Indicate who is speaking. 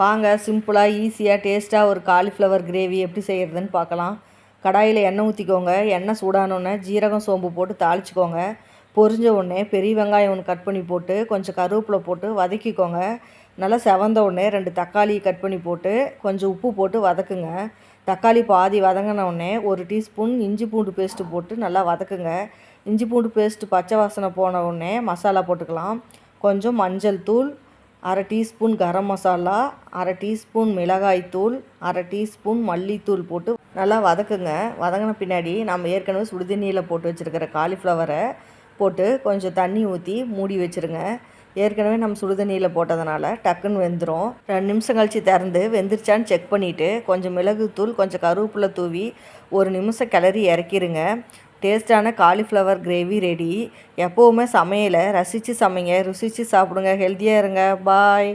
Speaker 1: வாங்க சிம்பிளாக ஈஸியாக டேஸ்ட்டாக ஒரு காலிஃப்ளவர் கிரேவி எப்படி செய்கிறதுன்னு பார்க்கலாம். கடாயில் எண்ணெய் ஊற்றிக்கோங்க எண்ணெய் சூடானோடனே ஜீரகம் சோம்பு போட்டு தாளிச்சிக்கோங்க. பொரிஞ்ச உடனே பெரிய வெங்காயம் ஒன்று கட் பண்ணி போட்டு கொஞ்சம் கருவேப்பிலை போட்டு வதக்கிக்கோங்க. நல்லா செவந்த உடனே ரெண்டு தக்காளி கட் பண்ணி போட்டு கொஞ்சம் உப்பு போட்டு வதக்குங்க. தக்காளி பாதி வதங்கின உடனே ஒரு டீஸ்பூன் இஞ்சி பூண்டு பேஸ்ட்டு போட்டு நல்லா வதக்குங்க. இஞ்சி பூண்டு பேஸ்ட்டு பச்சை வாசனை போன உடனே மசாலா போட்டுக்கலாம். கொஞ்சம் மஞ்சள் தூள் அரை டீஸ்பூன் கரம் மசாலா அரை டீஸ்பூன் மிளகாய்த்தூள் அரை டீஸ்பூன் மல்லித்தூள் போட்டு நல்லா வதக்குங்க. வதங்கின பின்னாடி நம்ம ஏற்கனவே சுடுதண்ணியில் போட்டு வச்சுருக்கிற காலிஃப்ளவரை போட்டு கொஞ்சம் தண்ணி ஊற்றி மூடி வச்சுருங்க. ஏற்கனவே நம்ம சுடுதண்ணியில் போட்டதுனால டக்குன்னு வெந்துடும் ரெண்டு நிமிஷம் கழித்து திறந்து வெந்துருச்சான்னு செக் பண்ணிவிட்டு கொஞ்சம் மிளகுத்தூள் கொஞ்சம் கருவேப்பிலை தூவி ஒரு நிமிஷம் கிளறி இறக்கிருங்க. டேஸ்டான காலிஃப்ளவர் கிரேவி ரெடி. எப்போவுமே சமையலை ரசித்து சமைங்க ருசித்து சாப்பிடுங்க ஹெல்த்தியாக இருங்க. பாய்.